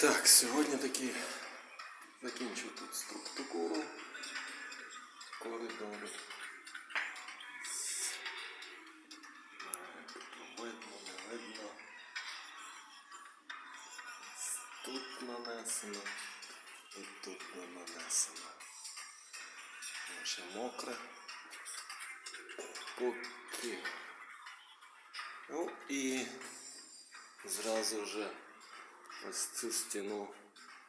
Так, сьогодні таки закінчу тут структуру коридору. Так, Видно, не видно. Тут нанесено і тут не нанесено. Ще мокре. Поки. Ну і зразу вже ось цю стіну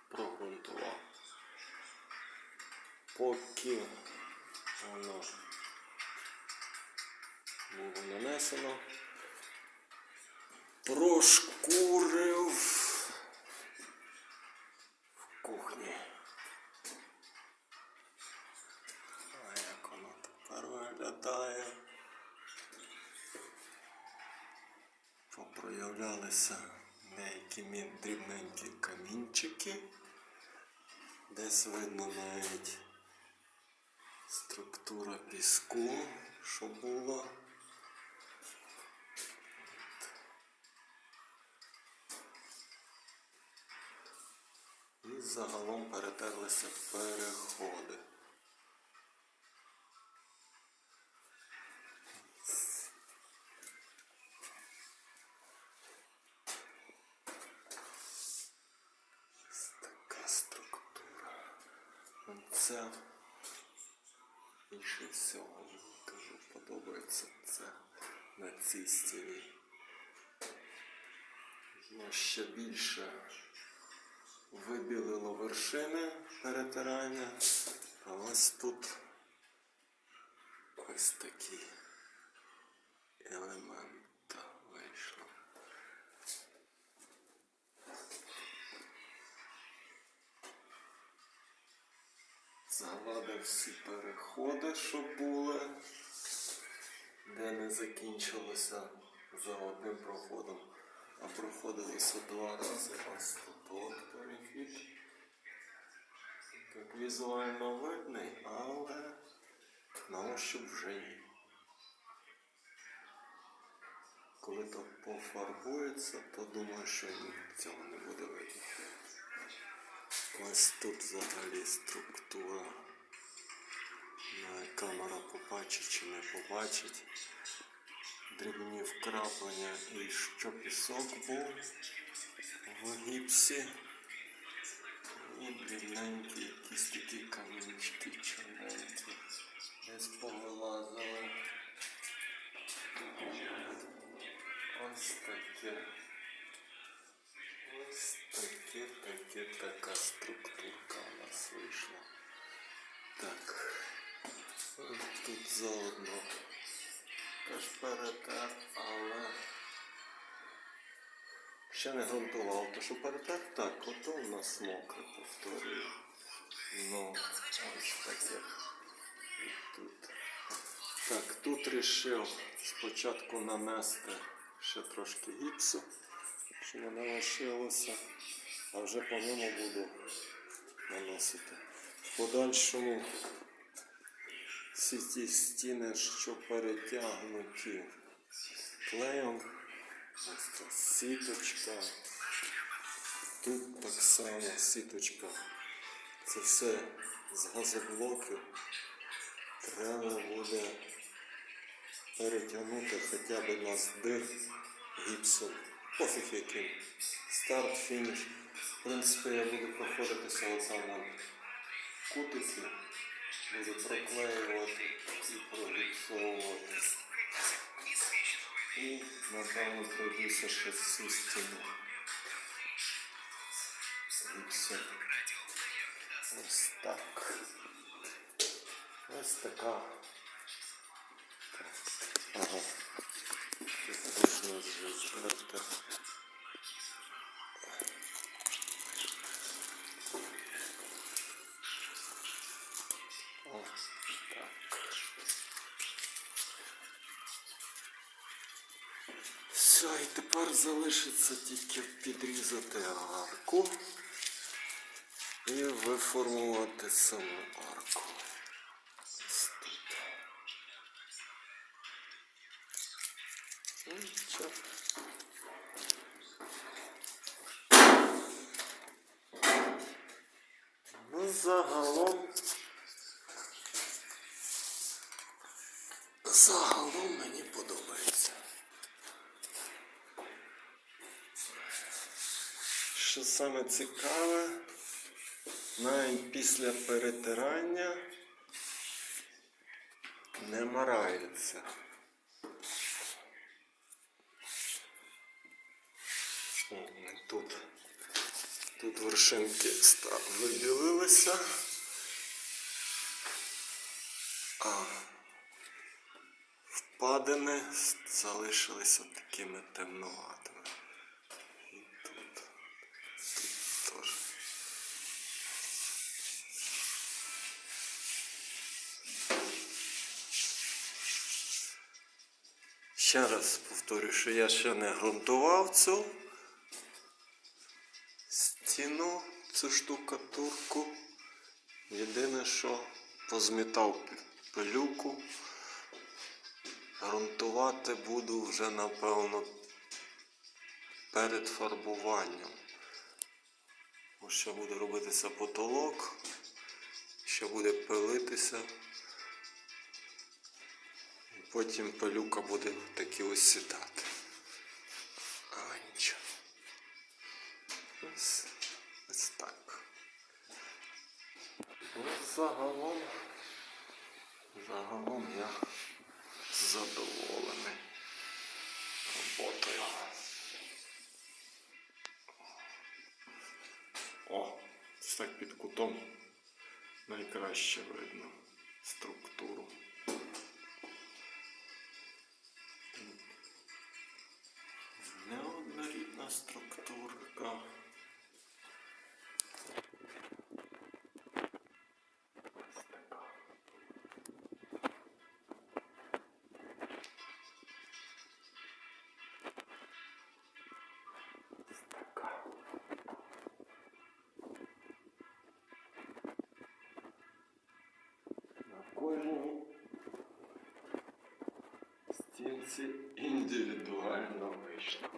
прогрунтував. Поки воно було нанесено, прошкурив в кухні. А як воно тепер виглядає? Попроявлялися деякі дрібненькі камінчики. Десь видно навіть структура піску, що було. І загалом перетерлися переходи. Це більше всього кажу, подобається це на цій стіні. Воно ще більше вибілило вершини перетирання, а ось тут ось такі всі переходи, що були, де не закінчилося за одним проходом, а проходилося два рази. Ось тут перехід. Так візуально видний, але на ощуп вже ні. Коли то пофарбується, то думаю, що цього не буде видно. Ось тут взагалі структура. Камера побачить чи не побачить. Дрібні вкраплення і що пісок був в гіпсі. І дрібненькі якісь такі камінчики чорненькі. Десь повилазили. Ось таке. Ось таке, таке, така структурка у нас вийшла. Так. Тут заодно теж перетер, але ще не грунтував, то що перетер, так, ото у нас мокре, повторюю. Ну, ось таке. І тут. Так, тут рішив спочатку нанести ще трошки гіпсу, що не лишилося, а вже по ньому буду наносити. В подальшому всі ті стіни, що перетягнуті клеєм, ось ця сіточка, тут так само сіточка. Це все з газоблоків. Треба буде перетягнути хоча б на здир гіпсом. Пофіг яким. Старт, фініш. В принципі, я буду проходитися отам кутики. Буду проклеювати і прогіпсовувати. І напевно пройдуся ще всю стіну. Гіпсом. Ось так. Ось така. Так. Ага. Тут Все, і тепер залишиться тільки підрізати арку і виформувати саму арку. Ну, ну, загалом. Загалом мені подобається. Що саме цікаве, навіть після перетирання не марається. О, тут. Тут вершинки виділилися. А впадини залишилися такими темнуватими. І тут, тут теж. Ще раз повторюю, що я ще не ґрунтував цю стіну, цю штукатурку. Єдине, що позмітав пилюку. Грунтувати буду вже, напевно, перед фарбуванням. Ще буде робитися потолок, ще буде пилитися. Потім пилюка буде такі ось сідати. Але нічого. Ось, ось так. Ну, загалом, загалом я задоволений роботою. О, це так під кутом найкраще видно структуру. Стінці індивідуально вийшло.